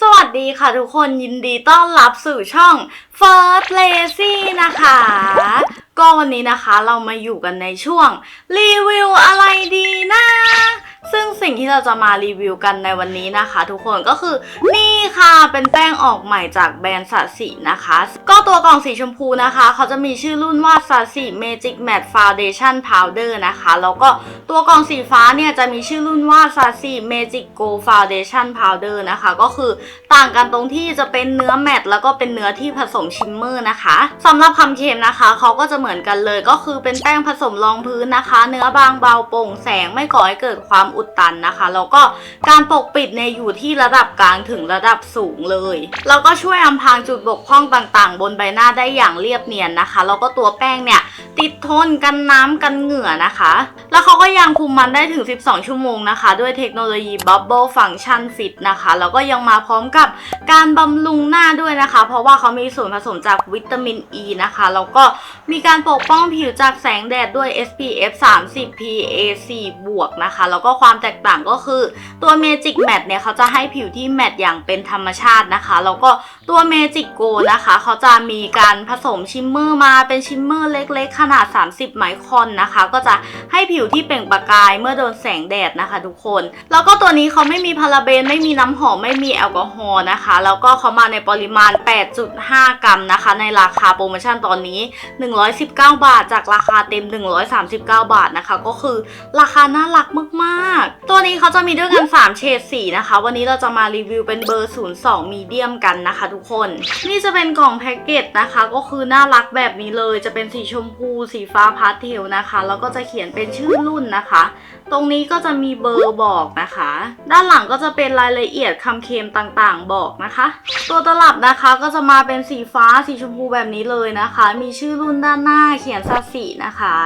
สวัสดีค่ะทุกคนยินดีต้อนรับสู่ช่อง First Lazy นะคะ ก็วันนี้นะคะเรามาอยู่กันในช่วง รีวิวอะไรดีนะ ซึ่งสิ่งที่เราจะมารีวิวกันในวันนี้นะคะ ทุกคนก็คือนี่ค่ะเป็นแป้งออกใหม่จากแบรนด์สัสีนะคะ ก็ตัวกล่องสีชมพูนะคะ เขาจะมีชื่อรุ่นว่าสัสี Magic Matte Foundation Powder นะคะ แล้วก็ตัวกล่องสีฟ้าเนี่ยจะมีชื่อรุ่นว่าสัสี Magic Go Foundation Powder นะคะ ก็คือต่างกันตรงที่จะเป็นเนื้อแมตต์แล้วก็เป็นเนื้อที่ผสมชิมเมอร์นะคะสำหรับคำเค็มนะคะเขาก็จะเหมือนกันเลยก็คือเป็นแป้งผสมรองพื้นนะคะ เนื้อบางเบาโปร่งแสงไม่ก่อให้เกิดความอุดตันนะคะ แล้วก็การปกปิดเนี่ยอยู่ที่ระดับกลางถึงระดับสูงเลย แล้วก็ช่วยอำพรางจุดบกพร่องต่างๆ บนใบหน้าได้อย่างเรียบเนียนนะคะ แล้วก็ตัวแป้งเนี่ยติดทนกันน้ำกันเหงื่อนะคะ แล้วเขาก็ยังคุมมันได้ถึง 12 ชั่วโมงนะคะ ด้วยเทคโนโลยี Bubble Function Fit นะคะ แล้วก็ยังมาพร้อมกับการบำรุงหน้าด้วยนะคะ เพราะว่าเขามีส่วนผสมจากวิตามินอ e ีนะคะ แล้วก็มีการปกป้องผิวจากแสงแดดด้วย SPF 30 PA4 บวกนะคะ แล้วก็ความแตกต่างก็คือ ตัว Magic Matte เนี่ยเขาจะให้ผิวที่แมตต์อย่างเป็นธรรมชาตินะคะแล้วก็ตัว Magic Go นะคะเขาจะมีการผสมชิมเมอร์มาเป็นชิมเมอร์เล็กๆ ขนาด 30 ไมครอนนะคะ ก็จะให้ผิวที่เปล่งประกายเมื่อโดนแสงแดดนะคะ ทุกคน แล้วก็ตัวนี้เขาไม่มีพาราเบนไม่มีน้ำหอมไม่มีแอลกอฮอล์นะคะ แล้วก็เขามาในปริมาณ 8.5 กรัมนะคะ ในราคาโปรโมชั่นตอนนี้ 119 บาทจากราคาเต็ม 139 บาทนะคะ ก็คือราคาน่ารักมากตัวนี้เขาจะมีด้วยกัน3เฉดสีนะคะ วันนี้เราจะมารีวิวเป็นเบอร์ 02 มีเดียมกันนะคะทุกคน นี่จะเป็นกล่องแพ็กเกจนะคะ ก็คือน่ารักแบบนี้เลย จะเป็นสีชมพู สีฟ้าพาสเทลนะคะ แล้วก็จะเขียนเป็นชื่อรุ่นนะคะ ตรงนี้ก็จะมีเบอร์บอกนะคะ ด้านหลังก็จะเป็นรายละเอียดคำเค็มต่างๆ บอกนะคะ ตัวตลับนะคะก็จะมาเป็นสีฟ้าสีชมพูแบบนี้เลยนะคะ มีชื่อรุ่นด้านหน้าเขียนสัดสีนะคะ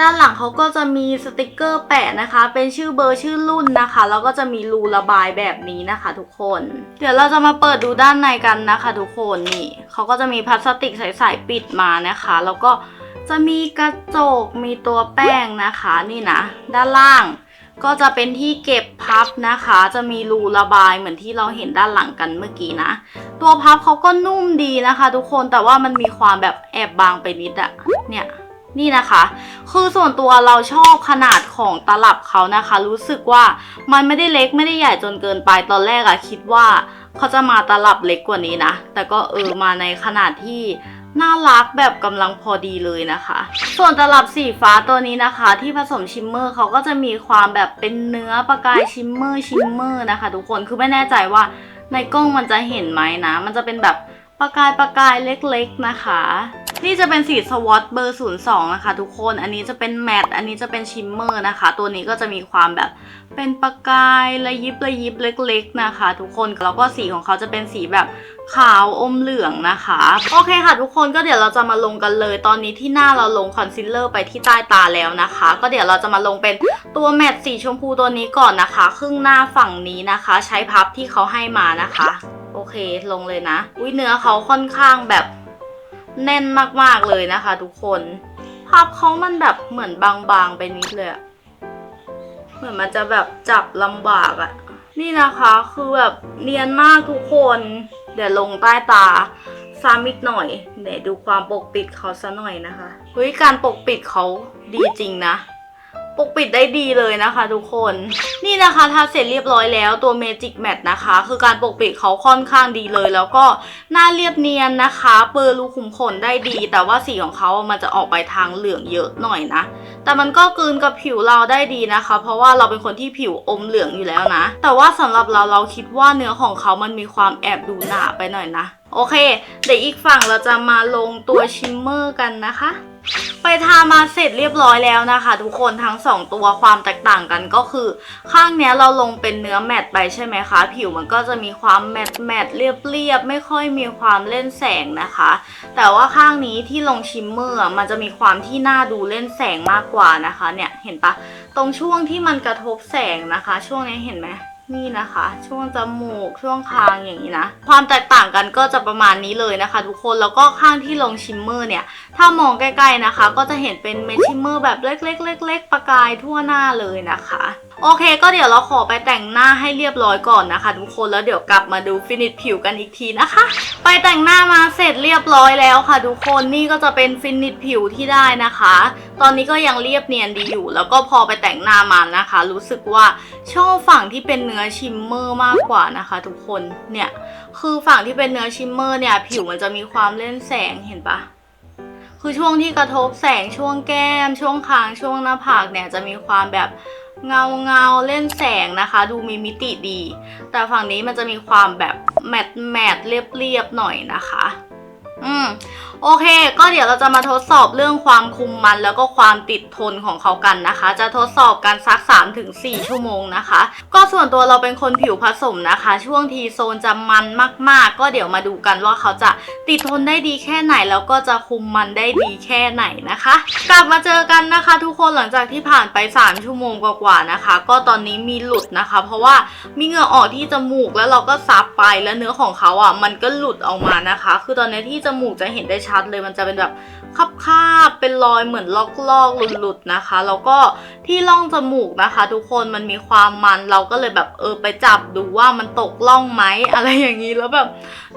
ด้านหลังเขาก็จะมีสติกเกอร์แปะนะคะ เป็นชื่อเบอร์ชื่อรุ่นนะคะ แล้วก็จะมีรูระบายแบบนี้นะคะ ทุกคน เดี๋ยวเราจะมาเปิดดูด้านในกันนะคะ ทุกคนนี่เขาก็จะมีพลาสติกใสๆปิดมานะคะ แล้วก็ จะมีกระจกมีตัวแป้งนะคะนี่นะ ด้านล่างก็จะเป็นที่เก็บพับนะคะ จะมีรูระบายเหมือนที่เราเห็นด้านหลังกันเมื่อกี้นะ ตัวพับเขาก็นุ่มดีนะคะ ทุกคนแต่ว่ามันมีความแบบแอบบางไปนิดอะเนี่ยนี่นะคะ คือส่วนตัวเราชอบขนาดของตลับเขานะคะ รู้สึกว่ามันไม่ได้เล็กไม่ได้ใหญ่จนเกินไปตอนแรกอะคิดว่าเขาจะมาตลับเล็กกว่านี้นะ แต่ก็เออมาในขนาดที่ น่ารักแบบกำลังพอดีเลยนะคะ ส่วนตลับสีฟ้าตัวนี้นะคะ ที่ผสมชิมเมอร์เขาก็จะมีความแบบเป็นเนื้อประกายชิมเมอร์ชิมเมอร์นะคะ ทุกคนคือไม่แน่ใจว่าในกล้องมันจะเห็นไหมนะ มันจะเป็นแบบประกายประกายเล็กๆนะคะ นี่จะเป็นสีสวอตเบอร์ 02 นะคะ ทุกคน อันนี้จะเป็นแมตต์อันนี้จะเป็นชิมเมอร์นะคะ ตัวนี้ก็จะมีความแบบเป็นประกายระยิบระยิบเล็ก ๆ นะคะ ทุกคน แล้วก็สีของเขาจะเป็นสีแบบ ขาวอมเหลืองนะคะ โอเคค่ะทุกคนก็เดี๋ยวเราจะมาลงกันเลย ตอนนี้ที่หน้าเราลงคอนซีลเลอร์ไปที่ใต้ตาแล้วนะคะ ก็เดี๋ยวเราจะมาลงเป็นตัวแมตต์สีชมพูตัวนี้ก่อนนะคะ ครึ่งหน้าฝั่งนี้นะคะ ใช้พับที่เขาให้มานะคะ โอเคลงเลยนะ อุ้ยเนื้อเขาค่อนข้างแบบแน่นมากๆเลยนะคะ ทุกคนพับเขามันแบบเหมือนบางๆไปนิดเลยอะเหมือนมันจะแบบจับลำบากอะนี่นะคะ คือแบบเนียนมากทุกคน เดี๋ยวลงใต้ตาซ้ำอีกหน่อยเดี๋ยวดูความปกปิดเขาซะหน่อยนะคะเฮ้ยการปกปิดเขาดีจริงนะ ปกปิดได้ดีเลยนะคะทุกคน นี่นะคะทาเสร็จเรียบร้อยแล้วตัว Magic Matte นะคะ คือการปกปิดเขาค่อนข้างดีเลย แล้วก็หน้าเรียบเนียนนะคะ เปอร์รูขุมขนได้ดี แต่ว่าสีของเขามันจะออกไปทางเหลืองเยอะหน่อยนะ แต่มันก็กลืนกับผิวเราได้ดีนะคะ เพราะว่าเราเป็นคนที่ผิวอมเหลืองอยู่แล้วนะ แต่ว่าสำหรับเราเราคิดว่าเนื้อของเขามันมีความแอบดูหนาไปหน่อยนะ โอเค เดี๋ยวอีกฝั่งเราจะมาลงตัวชิมเมอร์กันนะคะ ไปทามาเสร็จเรียบร้อยแล้วนะคะ ทุกคนทั้งสองตัวความแตกต่างกันก็คือ ข้างเนี้ยเราลงเป็นเนื้อแมตไปใช่ไหมคะ ผิวมันก็จะมีความแมตต์แมตเรียบเรียบๆไม่ค่อยมีความเล่นแสงนะคะ แต่ว่าข้างนี้ที่ลงชิมเมอร์มันจะมีความที่น่าดูเล่นแสงมากกว่านะคะ เนี่ยเห็นปะตรงช่วงที่มันกระทบแสงนะคะ ช่วงนี้เห็นไหม นี่นะคะ ช่วงจมูกช่วงคางอย่างนี้นะ ความแตกต่างกันก็จะประมาณนี้เลยนะคะ ทุกคนแล้วก็ข้างที่ลงชิมเมอร์เนี่ย ถ้ามองใกล้ๆนะคะ ก็จะเห็นเป็นเม็ดชิมเมอร์แบบเล็กๆๆๆประกายทั่วหน้าเลยนะคะ โอเค ก็เดี๋ยวเราขอไปแต่งหน้าให้เรียบร้อยก่อนนะคะ ทุกคนแล้วเดี๋ยวกลับมาดูฟินิชผิวกันอีกทีนะคะ ไปแต่งหน้ามาเสร็จเรียบร้อยแล้วค่ะ ทุกคนนี่ก็จะเป็นฟินิชผิวที่ได้นะคะ ตอนนี้ก็ยังเรียบเนียนดีอยู่ แล้วก็พอไปแต่งหน้ามานะคะ รู้สึกว่าชอบฝั่งที่เป็นเนื้อชิมเมอร์มากกว่านะคะ ทุกคนเนี่ยคือฝั่งที่เป็นเนื้อชิมเมอร์เนี่ยผิวมันจะมีความเล่นแสงเห็นปะคือช่วงที่กระทบแสงช่วงแก้ม ช่วงคางช่วงหน้าผากเนี่ยจะมีความแบบ เงาเงาเล่นแสงนะคะ ดูมีมิติดี แต่ฝั่งนี้มันจะมีความแบบแมตต์แมตต์เรียบเรียบๆหน่อยนะคะ อืมโอเค ก็เดี๋ยวเราจะมาทดสอบเรื่องความคุมมันแล้วก็ความติดทนของเขากันนะคะ จะทดสอบกันสัก 3-4 ชั่วโมงนะคะ ก็ส่วนตัวเราเป็นคนผิวผสมนะคะ ช่วงทีโซนจะมันมาก ๆ ก็เดี๋ยวมาดูกันว่าเขาจะติดทนได้ดีแค่ไหน แล้วก็จะคุมมันได้ดีแค่ไหนนะคะ กลับมาเจอกันนะคะ ทุกคนหลังจากที่ผ่านไป 3 ชั่วโมงกว่าๆนะคะ ก็ตอนนี้มีหลุดนะคะ เพราะว่ามีเหงื่อออกที่จมูกแล้วเราก็ซับไปแล้วเนื้อของเขาอะมันก็หลุดออกมานะคะ คือตอนนี้ที่จมูกจะเห็นได้ชัดเลยมันจะเป็นแบบ คาบๆเป็นรอยเหมือนลอกๆหลุดๆนะคะ แล้วก็ที่ร่องจมูกนะคะ ทุกคนมันมีความมันเราก็เลยแบบเออไปจับดูว่ามันตกร่องไหมอะไรอย่างนี้แล้วแบบ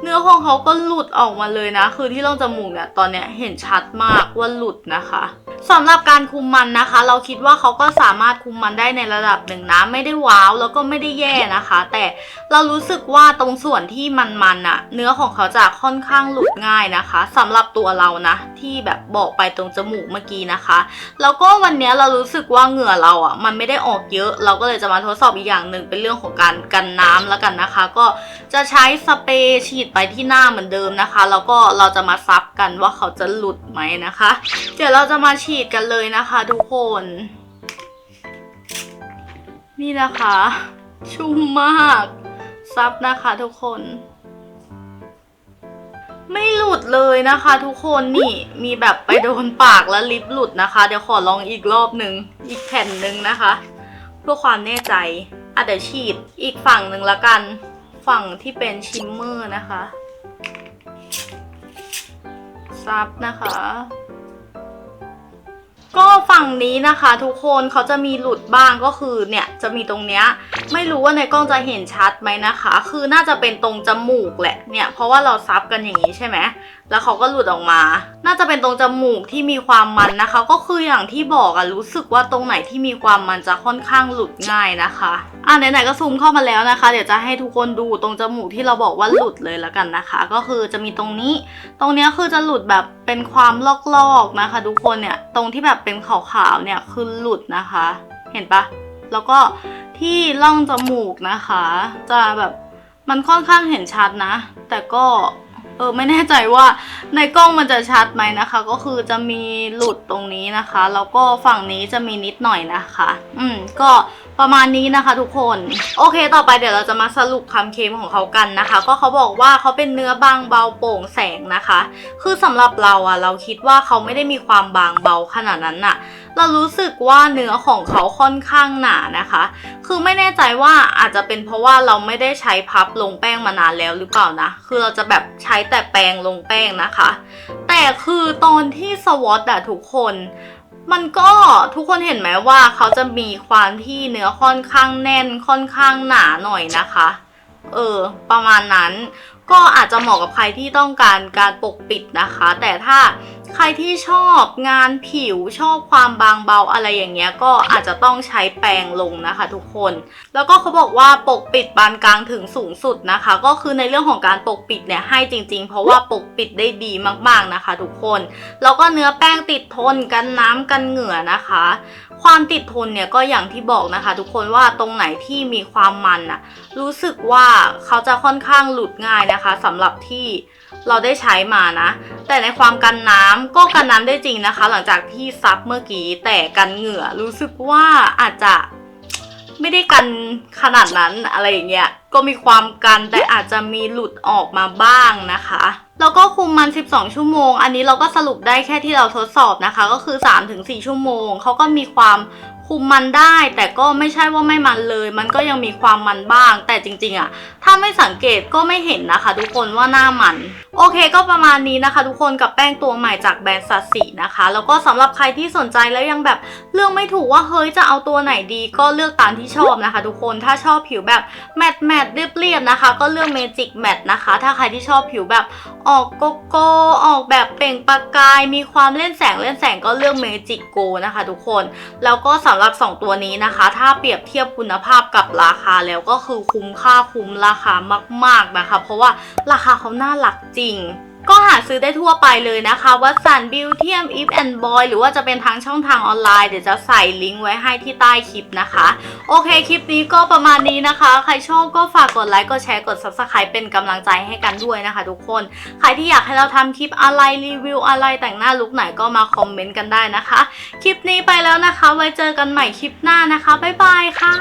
เนื้อของเขาก็หลุดออกมาเลยนะ คือที่ร่องจมูกเนี่ยตอนเนี้ยเห็นชัดมากว่าหลุดนะคะสำหรับการคุมมันนะคะ เราคิดว่าเขาก็สามารถคุมมันได้ในระดับหนึ่งนะไม่ได้ว้าวแล้วก็ไม่ได้แย่นะคะ แต่เรารู้สึกว่าตรงส่วนที่มันๆอะเนื้อของเขาจะค่อนข้างหลุดง่ายนะคะสำหรับตัวเรานะที่แบบบอกไปตรงจมูกเมื่อกี้นะคะ แล้วก็วันนี้เรารู้สึกว่าเหงื่อเราอะมันไม่ได้ออกเยอะ เราก็เลยจะมาทดสอบอีกอย่างหนึ่งเป็นเรื่องของการกันน้ำแล้วกันนะคะ ก็จะใช้สเปรย์ฉีดไปที่หน้าเหมือนเดิมนะคะ แล้วก็เราจะมาซับกันว่าเขาจะหลุดไหมนะคะ เดี๋ยวเราจะมาฉีดกันเลยนะคะทุกคน นี่นะคะ ชุ่มมากซับนะคะทุกคน ไม่หลุดเลยนะคะทุกคนนี่มีแบบไปโดนปากแล้วลิปหลุดนะคะ เดี๋ยวขอลองอีกรอบหนึ่งอีกแผ่นหนึ่งนะคะ เพื่อความแน่ใจอะเดี๋ยวฉีดอีกฝั่งหนึ่งละกัน ฝั่งที่เป็นชิมเมอร์นะคะซับนะคะ ก็ฝั่งนี้นะคะทุกคนเขาจะมีหลุดบ้างก็คือเนี่ยจะมีตรงเนี้ยไม่รู้ว่าในกล้องจะเห็นชัดไหมนะคะ คือน่าจะเป็นตรงจมูกแหละเนี่ยเพราะว่าเราซับกันอย่างนี้ใช่ไหมแล้วเขาก็หลุดออกมา น่าจะเป็นตรงจมูกที่มีความมันนะคะ ก็คืออย่างที่บอกอะรู้สึกว่าตรงไหนที่มีความมันจะค่อนข้างหลุดง่ายนะคะอะไหนๆก็ซูมเข้ามาแล้วนะคะ เดี๋ยวจะให้ทุกคนดูตรงจมูกที่เราบอกว่าหลุดเลยแล้วกันนะคะ ก็คือจะมีตรงนี้ ตรงเนี้ยคือจะหลุดแบบเป็นความลอกๆนะคะ ทุกคนเนี่ยตรงที่แบบเป็นขาวๆเนี่ยคือหลุดนะคะ เห็นปะแล้วก็ที่ร่องจมูกนะคะ จะแบบมันค่อนข้างเห็นชัดนะ แต่ก็เออไม่แน่ใจว่าในกล้องมันจะชัดไหมนะคะ ก็คือจะมีหลุดตรงนี้นะคะ แล้วก็ฝั่งนี้จะมีนิดหน่อยนะคะ อืมก็ ประมาณนี้นะคะทุกคน โอเค ต่อไปเดี๋ยวเราจะมาสรุปคำเค็มของเขากันนะคะ ก็เขาบอกว่าเขาเป็นเนื้อบางเบาโปร่งแสงนะคะ คือสำหรับเราอะเราคิดว่าเขาไม่ได้มีความบางเบาขนาดนั้นน่ะเรารู้สึกว่าเนื้อของเขาค่อนข้างหนานะคะ คือไม่แน่ใจว่าอาจจะเป็นเพราะว่าเราไม่ได้ใช้พับลงแป้งมานานแล้วหรือเปล่านะ คือเราจะแบบใช้แต่แปรงลงแป้งนะคะ แต่คือตอนที่สวอตอะทุกคน มันก็ทุกคนเห็นไหมว่าเขาจะมีความที่เนื้อค่อนข้างแน่นค่อนข้างหนาหน่อยนะคะ เออ ประมาณนั้น ก็อาจจะเหมาะกับใครที่ต้องการการปกปิดนะคะ แต่ถ้า ใครที่ชอบงานผิวชอบความบางเบาอะไรอย่างเงี้ยก็อาจจะต้องใช้แปรงลงนะคะ ทุกคน แล้วก็เขาบอกว่าปกปิดปานกลางถึงสูงสุดนะคะ ก็คือในเรื่องของการปกปิดเนี่ยให้จริง ๆ เพราะว่าปกปิดได้ดีมากๆนะคะ ทุกคน แล้วก็เนื้อแป้งติดทนกันน้ำกันเหงื่อนะคะ ความติดทนเนี่ยก็อย่างที่บอกนะคะ ทุกคนว่าตรงไหนที่มีความมันอะรู้สึกว่าเขาจะค่อนข้างหลุดง่ายนะคะสำหรับที่เราได้ใช้มานะ แต่ในความกันน้ำก็กันน้ำได้จริงนะคะ หลังจากที่ซับเมื่อกี้แต่กันเหงื่อรู้สึกว่าอาจจะไม่ได้กันขนาดนั้นอะไรอย่างเงี้ยก็มีความกันแต่อาจจะมีหลุดออกมาบ้างนะคะ แล้วก็คุมมัน 12 ชั่วโมง อันนี้เราก็สรุปได้แค่ที่เราทดสอบนะคะ ก็คือ 3-4 ชั่วโมงเขาก็มีความ คุมมันได้ แต่ก็ไม่ใช่ว่าไม่มันเลย มันก็ยังมีความมันบ้าง แต่จริง ๆอะถ้าไม่สังเกตก็ไม่เห็นนะคะ ทุกคนว่าหน้ามัน โอเคก็ประมาณนี้นะคะ ทุกคนกับแป้งตัวใหม่จากแบรนด์สัตสีนะคะ แล้วก็สำหรับใครที่สนใจแล้วยังแบบเลือกไม่ถูกว่าเฮ้ยจะเอาตัวไหนดี ก็เลือกตามที่ชอบนะคะ ทุกคนถ้าชอบผิวแบบแมตต์แมตต์เรียบๆนะคะ ก็เลือกเมจิกแมตต์นะคะ ถ้าใครที่ชอบผิวแบบออกโกโก้ออกแบบเปล่งประกาย มีความเล่นแสงเล่นแสงก็เลือกเมจิกโกนะคะ ทุกคนแล้วก็สำหรับ 2 ตัวนี้นะคะ ถ้าเปรียบเทียบคุณภาพกับราคาแล้วก็คือคุ้มค่าคุ้มราคามาก ๆนะคะ เพราะว่าราคาเขาน่ารักจริง ก็หาซื้อได้ทั่วไปเลยนะคะวัสันบิวเทียมอีฟแอนด์บอยหรือว่าจะเป็นทางช่องทางออนไลน์เดี๋ยวจะใส่ลิงก์ไว้ให้ที่ใต้คลิปนะคะ โอเคคลิปนี้ก็ประมาณนี้นะคะ ใครชอบก็ฝากกดไลค์กดแชร์กด subscribe เป็นกำลังใจให้กันด้วยนะคะ ทุกคน ใครที่อยากให้เราทำคลิปอะไรรีวิวอะไรแต่งหน้าลุคไหนก็มาคอมเมนต์กันได้นะคะ คลิปนี้ไปแล้วนะคะ ไว้เจอกันใหม่คลิปหน้านะคะบ๊ายบายค่ะ